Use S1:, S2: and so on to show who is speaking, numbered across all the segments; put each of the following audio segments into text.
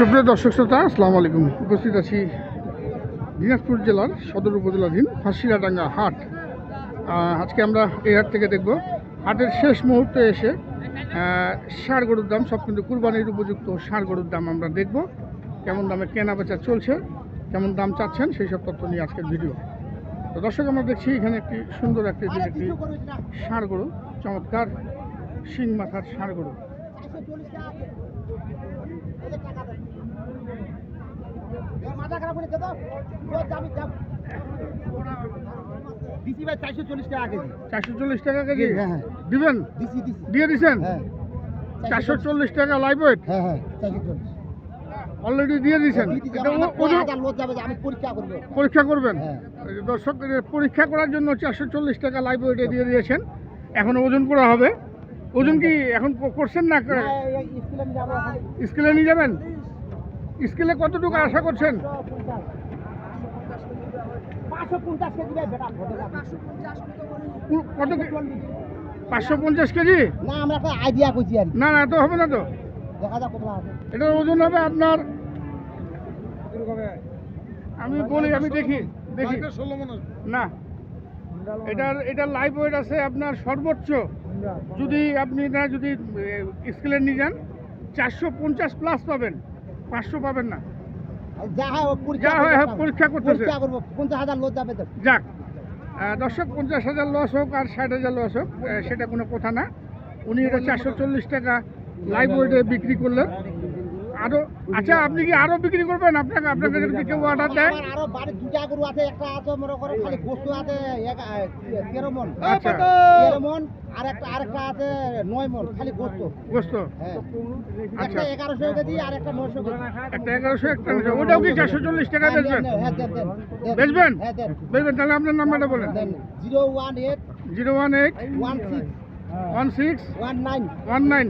S1: সুপ্রিয় দর্শক শ্রোতা, আসসালামু আলাইকুম। উপস্থিত আছি দিনাজপুর জেলার সদর উপজেলাধীন ফাঁসিলাডাঙ্গা হাট। আজকে আমরা এই হাট থেকে দেখব। হাটের শেষ মুহূর্তে এসে ষাঁড় গরুর দাম, সব কিন্তু কুরবানির উপযুক্ত ষাঁড় গরুর দাম আমরা দেখব। কেমন দামে কেনা বেচা চলছে, কেমন দাম চাচ্ছেন, সেই সব তথ্য নিয়ে আজকের ভিডিও। তো দর্শক, আমরা দেখছি এখানে একটি সুন্দর একটি একটি ষাঁড় গরু, চমৎকার শিং মাথার ষাঁড় গরু।
S2: মাথা খারাপ করে দেবো যাবি যাব দিছি ভাই চারশো চল্লিশ টাকা কেজি।
S1: চারশো চল্লিশ টাকা কেজি?
S2: হ্যাঁ, হ্যাঁ।
S1: দিবেন?
S2: দিছি দিছি
S1: দিয়ে দিছেন?
S2: হ্যাঁ।
S1: চারশো চল্লিশ টাকা লাইভ ওয়েট
S2: হ্যাঁ হ্যাঁ চারশো চল্লিশ।
S1: অলরেডি দিয়ে দিয়েছেন এটা ও- ওজন
S2: লোক যাবে যে আমি পরীক্ষা করব।
S1: পরীক্ষা করবেন?
S2: হ্যাঁ।
S1: দর্শক পরীক্ষা করার জন্য চারশো চল্লিশ টাকা লাইভ ওয়েটে দিয়ে দিয়েছেন। এখন ওজন করা হবে। ওজন কি এখন করছেন না?
S2: স্কুলে
S1: নিয়ে যাবেন? স্কেলে কতটুকু আশা করছেন?
S2: পাঁচশো পঞ্চাশ কেজি
S1: কত পাঁচশো পঞ্চাশ
S2: না আমরা একটা আইডিয়া করছি আর
S1: না না এত হবে না তো।
S2: দেখা যাক কত
S1: এটার ওজন হবে আপনার? আমি বলি আমি দেখি দেখি। না এটার এটার লাইফ ওয়েট আছে আপনার সর্বোচ্চ। যদি আপনি না যদি স্কেলে নিয়ে যান চারশো পঞ্চাশ প্লাস পাবেন। পাঁচশো পাবেন না।
S2: যা পরীক্ষা
S1: করতেছে।
S2: যাবে
S1: যাক দর্শক পঞ্চাশ হাজার লস হোক আর ষাট হাজার লস হোক সেটা কোনো কথা না। উনি এটা চারশো চল্লিশ টাকা লাইভ ওয়েটে বিক্রি করলেন। আরও আচ্ছা আপনি কি আরও বিক্রি করবেন? আপনাকে আপনাকে যদি কেউ অর্ডার দেয়।
S2: আমার আরও বাড়ি দুটা গরু আছে একটা আছে মনে করো খালি গোস্ত আছে তেরো মন।
S1: আচ্ছা।
S2: তেরো মন আর একটা আরেকটা আছে নয় মন খালি গোস্ত।
S1: গোস্ত?
S2: হ্যাঁ।
S1: আচ্ছা।
S2: এগারোশো কেজি আর একটা নয়শো
S1: একটা এগারোশো একটা নশো। ওটাও কি চারশো চল্লিশ টাকা
S2: হ্যাঁ,
S1: বেচবেন?
S2: হ্যাঁ।
S1: বেচবেন?
S2: হ্যাঁ দেন।
S1: বেচবেন তাহলে আপনার নাম্বারটা বলেন।
S2: দেন। Zero one eight
S1: zero one eight
S2: one six
S1: one six
S2: one nine
S1: one nine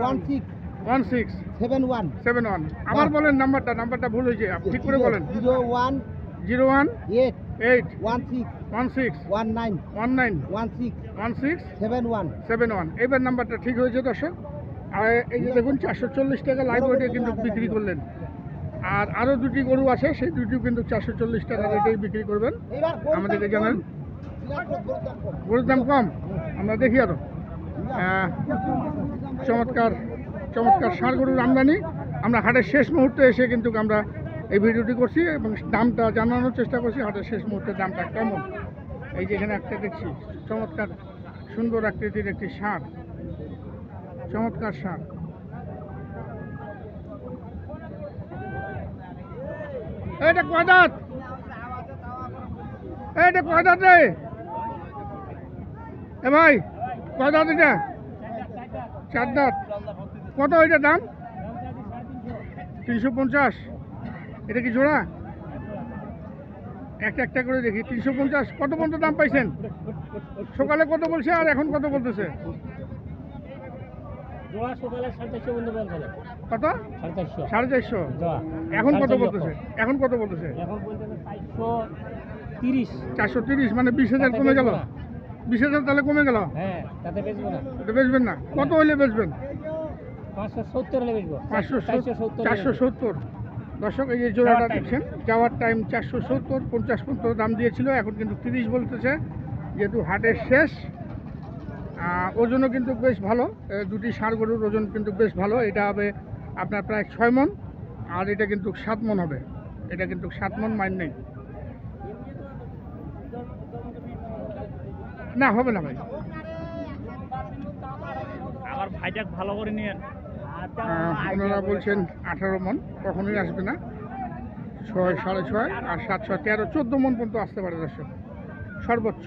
S2: one six
S1: one six
S2: seven one
S1: seven one আবার বলেন নাম্বারটা নাম্বারটা ভুল হয়েছে। আপনি ঠিক করে বলেন।
S2: Zero one
S1: zero one
S2: eight
S1: eight
S2: one six
S1: one six
S2: one nine
S1: one nine
S2: one six
S1: one six
S2: seven one
S1: seven one এইবার নাম্বারটা ঠিক হয়েছে দর্শক? আর এই যে দেখুন চারশো চল্লিশ টাকা লাইভ ওয়েটে কিন্তু বিক্রি করলেন। আর আরও দুটি গরু আছে সেই দুটিও কিন্তু চারশো চল্লিশ টাকা রেটেই বিক্রি করবেন। আমাদেরকে জানান।
S2: গরুর দাম কম।
S1: আমরা দেখি আরও। আহ, চমৎকার। চমৎকার ষাঁড় গরুর আমদানি আমরা হাটের শেষ মুহূর্তে এসে কিন্তু আমরা এই ভিডিওটি করছি এবং দামটা জানানোর চেষ্টা করছি। হাটের শেষ মুহূর্তে দামটা কেমন? এই যেখানে একটা দেখছি, চমৎকার সুন্দর আকৃতির একটি ষাঁড় চমৎকার ষাঁড় এটা কয় দাঁত এটা কয় দাঁত রে? এ ভাই কয় দাঁত এটা? চার দাঁত। কত এটা দাম? তিনশো পঞ্চাশ। এটা কি জোড়া? একটা একটা করে দেখি তিনশো পঞ্চাশ। কত পর্যন্ত দাম পাইছেন? সকালে কত বলছে আর এখন কত বলতেছে?
S3: সাড়ে চারশো
S1: কত?
S3: সাড়ে
S1: এখন কত বলতেছে? এখন কত বলতেছে?
S3: চারশো তিরিশ।
S1: মানে বিশ হাজার কমে গেল। বিশ হাজার তাহলে কমে গেল?
S3: হ্যাঁ
S1: বেচবেন না। কত হইলে বেচবেন
S3: পাঁচশো সত্তর হলে বেচবো
S1: পাঁচশো
S3: চারশো সত্তর
S1: দর্শক এই যে জোড়াটা
S3: যাওয়ার
S1: দেখছেন যাওয়ার টাইম চারশো সত্তর পঞ্চাশ পর্যন্ত দাম দিয়েছিল এখন কিন্তু তিরিশ বলতেছে যেহেতু হাটের শেষ ওজনও কিন্তু বেশ ভালো দুটি ষাঁড় গরুর ওজন কিন্তু বেশ ভালো এটা হবে আপনার প্রায় ছয় মন আর এটা কিন্তু সাত মন হবে এটা কিন্তু সাত মন মাইন নেই। না হবে না ভাই।
S3: আমার ভাইটাক ভালো করে নিয়ে
S1: ওনারা বলছেন আঠারো মন, কখনোই আসবে না। ছয়, সাড়ে ছয় আর সাত, ছয়, তেরো, চোদ্দ মন পর্যন্ত আসতে পারে দর্শক। সর্বোচ্চ।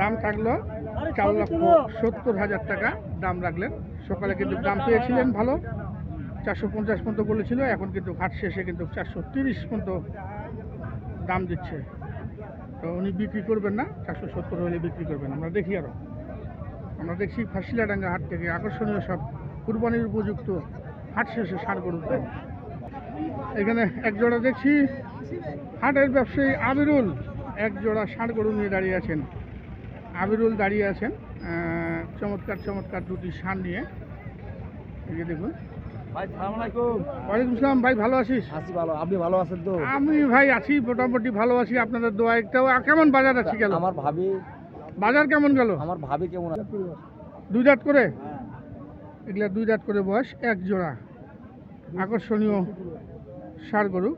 S1: দাম থাকল চার লক্ষ সত্তর হাজার টাকা। দাম রাখলেন। সকালে কিন্তু দাম পেয়েছিলেন ভালো। চারশো পঞ্চাশ পর্যন্ত বলেছিল। এখন কিন্তু হাট শেষে কিন্তু চারশো তিরিশ পর্যন্ত দাম দিচ্ছে। তো উনি বিক্রি করবেন না। চারশো সত্তর হলে বিক্রি করবেন। আমরা দেখি আরও আমরা দেখছি ফাঁসিলাডাঙ্গা হাট থেকে আকর্ষণীয় সব কুরবানির উপযুক্ত হাট শেষে সার গরুর দাম। এখানে এক জোড়া দেখছি হাটের ব্যবসায়ী আবিরুল এক জোড়া ষাঁড় গরু নিয়ে দাঁড়িয়ে আছেন। আবিরুল দাঁড়িয়ে আছেন চমৎকার চমৎকার দুটি ষাঁড় নিয়ে। এই যে দেখুন।
S2: ভাই সালাম আলাইকুম।
S1: ওয়ালাইকুম ভাই ভালো আছিস?
S2: আছি ভালো আপনি ভালো আছেন তো?
S1: আমি ভাই আছি মোটামুটি ভালো আছি আপনাদের দোয়া একটাও। কেমন বাজার আছে গেল?
S2: আমার ভাবি
S1: বাজার কেমন গেল?
S2: আমার ভাবি কেমন
S1: দুই দাঁত করে? এগুলা দুই দাঁত করে বয়স এক জোড়া। আকর্ষণীয় সার গরু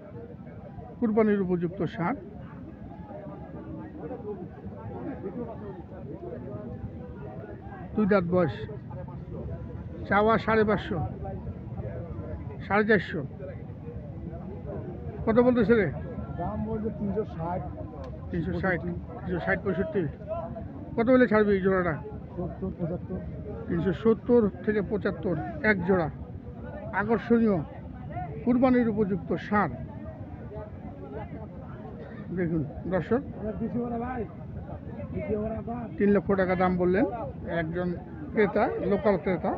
S1: কুরবানির উপযুক্ত সার। দুই দাঁত বয়স। চাওয়া সাড়ে পাঁচশো সাড়ে চারশো। কত বলতেছে রে?
S2: দাম বলছে তিনশো ষাট।
S1: তিনশো ষাট তিনশো ষাট পঁয়ষট্টি। কত হলে ছাড়বি এই জোড়াটা?
S2: সত্তর পঁচাত্তর।
S1: তিনশো সত্তর থেকে পঁচাত্তর এক জোড়া। আকর্ষণীয় কুরবানির উপযুক্ত সার। দেখুন দর্শক। তিন লক্ষ টাকা দাম বললেন একজন ক্রেতা লোকাল ক্রেতা।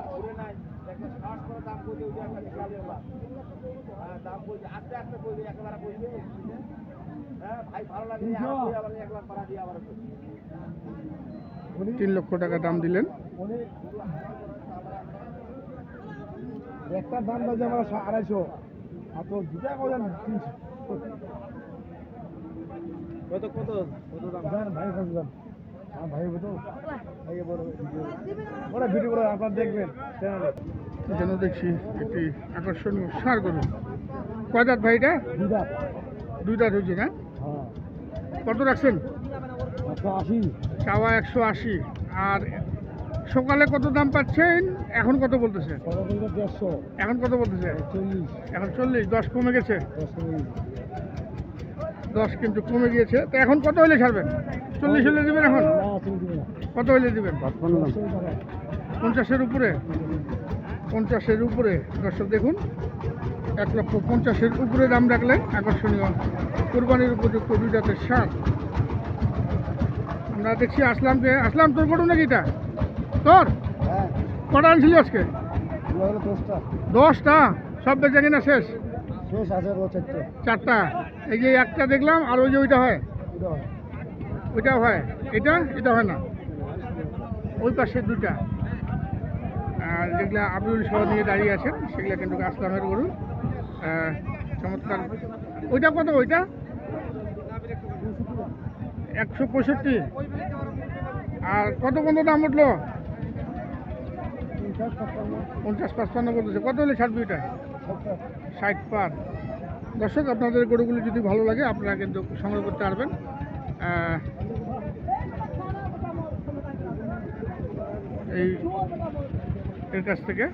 S1: তিন লক্ষ টাকা দাম দিলেন।
S2: একটা দাম বাজে আমার আড়াইশো। আর তো দুটা করেন তিনশো। কত কত কত দাম? ভাই কত দাম? আমার ভাই বড় ভিডিও। ওরা ভিডিও করে আপনারা দেখবেন চ্যানেলে
S1: যেন দেখছি একটি আকর্ষণীয় সার কয় দাঁত ভাই এটা?
S2: দুটা
S1: দুই দাঁত হয়েছে না?
S2: হ্যাঁ।
S1: কত রাখছেন? চাওয়া একশো আশি। আর সকালে কত দাম পাচ্ছেন? এখন কত বলতেছে? এখন কত বলতেছে?
S2: চল্লিশ।
S1: এখন চল্লিশ দশ কমে গেছে? দশ কিন্তু কমে গিয়েছে। তো এখন কত হলে ছাড়বেন? চল্লিশ হলে দিবেন এখন? কত হলে দিবেন? পঞ্চাশের উপরে। পঞ্চাশের উপরে। দর্শক দেখুন এক লক্ষ পঞ্চাশের উপরে দাম রাখলে আকর্ষণীয়। কোরবানির উপযুক্ত দুই জাতের সার। আমরা দেখছি আসলামকে আসলাম তোর গরু নাকি এটা? তোর?
S2: হ্যাঁ।
S1: কটা আনছিলি আজকে?
S2: দশটা।
S1: সব বেচা কিনা শেষ?
S2: চারটে।
S1: এই যে একটা দেখলাম আর ওই যে ওইটা হয়? ওইটাও হয়। এটা? এটা হয় না? ওই পাশে দুটা আর যেগুলা আবুল সহ নিয়ে দাঁড়িয়ে আছেন সেগুলো কিন্তু আসলামের গরু চমৎকার। ওইটা কত? ওইটা? একশো পঁয়ষট্টি। আর কত কত দাম উঠল? পঞ্চাশ পাঁচপান্ন বলতেছে কত হলে ছাড়বি ওইটা ষাট পার। দর্শক, আপনাদের গরুগুলি যদি ভালো লাগে, আপনারা কিন্তু সংগ্রহ করতে পারবেন। এই এর কাছ থেকে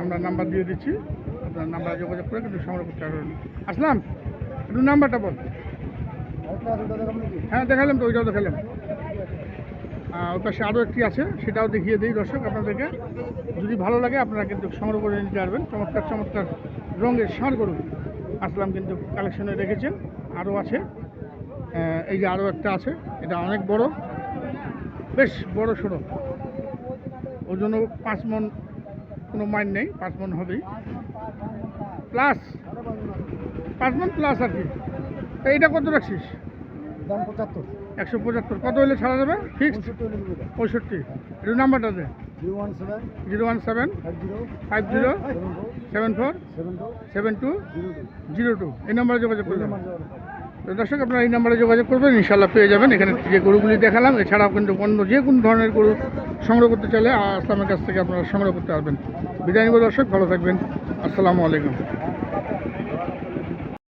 S1: আমরা নাম্বার দিয়ে দিচ্ছি। আপনার নাম্বার যোগাযোগ করে কিন্তু সংগ্রহ করতে পারবেন। আসলাম, একটু নাম্বারটা বল। হ্যাঁ দেখালাম তো, ওইটাও দেখালাম। ওর পাশে আরও একটি আছে, সেটাও দেখিয়ে দিই দর্শক আপনাদেরকে। যদি ভালো লাগে, আপনারা কিন্তু সংগ্রহ করে নিতে পারবেন। চমৎকার চমৎকার রঙের ষাঁড় গরু আসলাম কিন্তু কালেকশনে রেখেছেন। আরও আছে। এই যে আরও একটা আছে, এটা অনেক বড়। বেশ বড় সড়ো। ওজনও পাঁচ মন কোনো মাইন নেই, পাঁচ মন হবেই। প্লাস পাঁচ মন প্লাস আর কি। তা এইটা কত রাখছিস?
S2: দাম পঁচাত্তর।
S1: একশো পঁচাত্তর। কত হলে ছাড়া যাবে? ফিক্সড পঁয়ষট্টি একটু নাম্বারটা দে।
S2: Zero one seven
S1: zero one seven
S2: five zero seven four
S1: seven
S2: two zero two.
S1: এই নাম্বারে যোগাযোগ করবেন। দর্শক আপনারা এই নাম্বারে যোগাযোগ করবেন ইনশাল্লাহ পেয়ে যাবেন। এখানে যে গরুগুলি দেখালাম এছাড়াও কিন্তু অন্য যে কোনো ধরনের গরু সংগ্রহ করতে চাইলে আসলামের কাছ থেকে আপনারা সংগ্রহ করতে পারবেন। বিদায় নিব দর্শক ভালো থাকবেন। আসসালামু আলাইকুম।